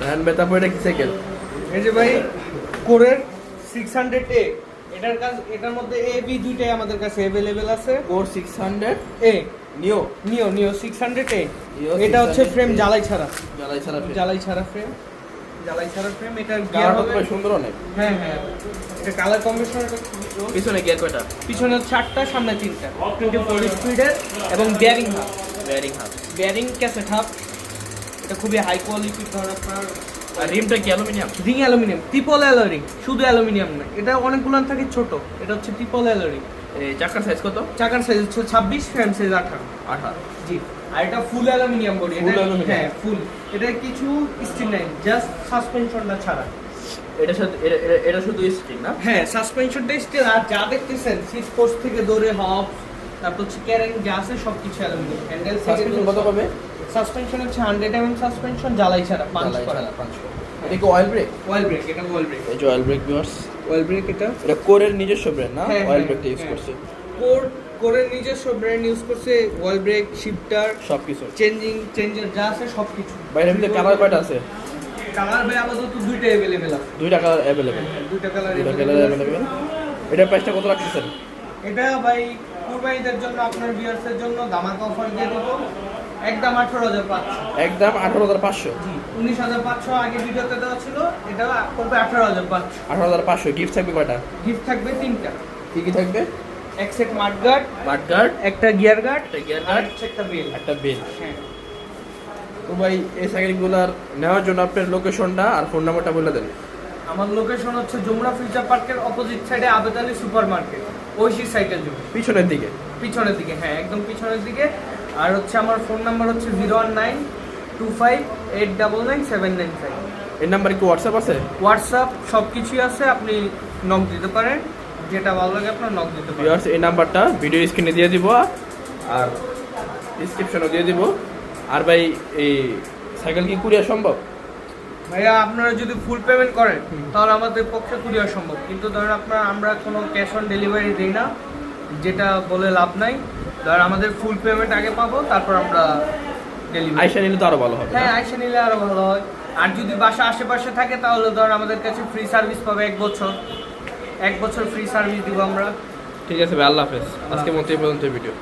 রায়হান ভাই তারপর এটা কি সাইকেল এই যে ভাই কোরের সিক্স হান্ড্রেড এ এটার কাজ এটার মধ্যে এ বি দুইটাই আমাদের কাছে অ্যাভেলেবেল আছে। কোর সিক্স হান্ড্রেড এ নিও নিও নিও সিক্স হান্ড্রেড এ এটা হচ্ছে ফ্রেম জ্বালাই ছাড়া। জ্বালাই ছাড়া ফ্রেম জ্বালাই ছাড়া ফ্রেম জ্বালাই ছাড়া ফ্রেম এটার গিয়ার হবে সুন্দর অনেক। হ্যাঁ হ্যাঁ। এটা কালার কম্বিনেশনটা পিছনে গিয়ার কয়টা? পিছনে চারটা সামনে তিনটা। টোয়েন্টি ফোর স্পিডের এবং bearing half bearing half bearing cassette half এটা খুবই হাই কোয়ালিটির ধর আপনার আর রিমটা কি aluminium ring aluminium triple alloy ring শুধু অ্যালুমিনিয়াম না এটা অনেকগুলো থাকে ছোট এটা হচ্ছে ট্রিপল অ্যালোরিং এই চাকার সাইজ কত? চাকার সাইজ হচ্ছে ছাব্বিশ ফ্রেম সাইজ আঠারো। আঠারো। জি। আর এটা ফুল অ্যালুমিনিয়াম বডি aluminum? হ্যাঁ ফুল এটা কিছু স্টিল নাই জাস্ট সাসপেনশনটা ছাড়া। এটা শুধু এটা- এটা- এটা শুধু স্টিক না? হ্যাঁ সাসপেনশনটা স্টিল আর যা দেখতেছেন সিট পোস্ট থেকে দৌড়ে হপ তারপর হচ্ছে ক্যারেন যা আছে সব কিছু অ্যালুমিনিয়াম হ্যান্ডেল সাসপেনশন কত পাবে সাসপেনশন হচ্ছে হান্ড্রেড এমএম সাসপেনশন জ্বালাই ছাড়া পাঁচ করা। এটা কি অয়েল ব্রেক অয়েল ব্রেক এটা অয়েল ব্রেক এই যে oil brake viewers oil brake এটা। এটা কোরের নিজস্ব ব্র্যান্ড না? হ্যাঁ, অয়েল হ্যাঁ, ব্রেকটা ইউজ হ্যাঁ। করছে। কোর কোরের নিজস্ব ব্র্যান্ড ইউজ করছে অয়েল ব্রেক শিফটার সব কিছু চেঞ্জিং চেঞ্জার যা আছে সব কিছু বাইরের মধ্যে কালার কয়টা আছে? কালার ভাই আপাতত দুইটা অ্যাভেলেবেল আছে। দুইটা কালার অ্যাভেলেবেল দুইটা কালার দুইটা কালার অ্যাভেলেবেল এটার প্রাইসটা কত রাখতেছেন? এটা ভাই কুরবানিদের জন্য আপনার ভিউয়ার্সের জন্য ধামাকা অফার দিয়ে দেবো। একদম আঠারো হাজার পাঁচশো। একদম আঠারো হাজার পাঁচশো? উনিশ হাজার পাঁচশো আগে ভিডিওতে দেওয়া ছিল এটা করবে আঠারো হাজার পাঁচশো। আঠারো হাজার পাঁচশো গিফট থাকবে কয়টা? গিফট থাকবে তিনটা। কি কি থাকবে? এক সেট মাঠ গার্ড মাঠ গার্ড একটা গিয়ার গার্ড একটা গিয়ার গার্ড একটা বেল একটা বেল হ্যাঁ। তো ভাই এই সাইকেলগুলোর নেওয়ার জন্য আপনার লোকেশনটা আর ফোন নাম্বারটা বলে দেন। আমার লোকেশন হচ্ছে যমুনা ফিউচার পার্কের অপোজিট সাইডে Abed Ali super market Oishi cycle জমি পিছনের দিকে? পিছনের দিকে হ্যাঁ একদম পিছনের দিকে। আর হচ্ছে আমার ফোন নাম্বার হচ্ছে zero one nine two five eight double nine seven nine five. এই নাম্বারে কি হোয়াটসঅ্যাপ আছে? হোয়াটসঅ্যাপ সব কিছুই আছে আপনি নক দিতে পারেন। যেটা ভালো লাগে আপনার নক দিতে পারেন। ভিউয়ার্স এই নাম্বারটা ভিডিও স্ক্রিনে দিয়ে দিব আর ডিসক্রিপশনও দিয়ে দিব। আর ভাই এই সাইকেল কি কুরিয়ার সম্ভব? ভাইয়া আপনারা যদি ফুল পেমেন্ট করেন তাহলে আমাদের পক্ষে কুরিয়ার সম্ভব কিন্তু ধরেন আপনার আমরা কোনো ক্যাশ অন ডেলিভারি দিই না যেটা বলে লাভ নাই। ধর আমাদের ফুল পেমেন্ট আগে পাবো তারপর আমরা ডেলিভারি আইসা নিলে তো আরও ভালো হবে হ্যাঁ আইসা নিলে আরও ভালো হয়। আর যদি বাসা আশেপাশে থাকে তাহলে ধর আমাদের কাছে ফ্রি সার্ভিস পাবে এক বছর। এক বছর ফ্রি সার্ভিস দিব আমরা। ঠিক আছে ভাই আল্লাহ হাফেজ। আজকে মতো এই পর্যন্ত ভিডিও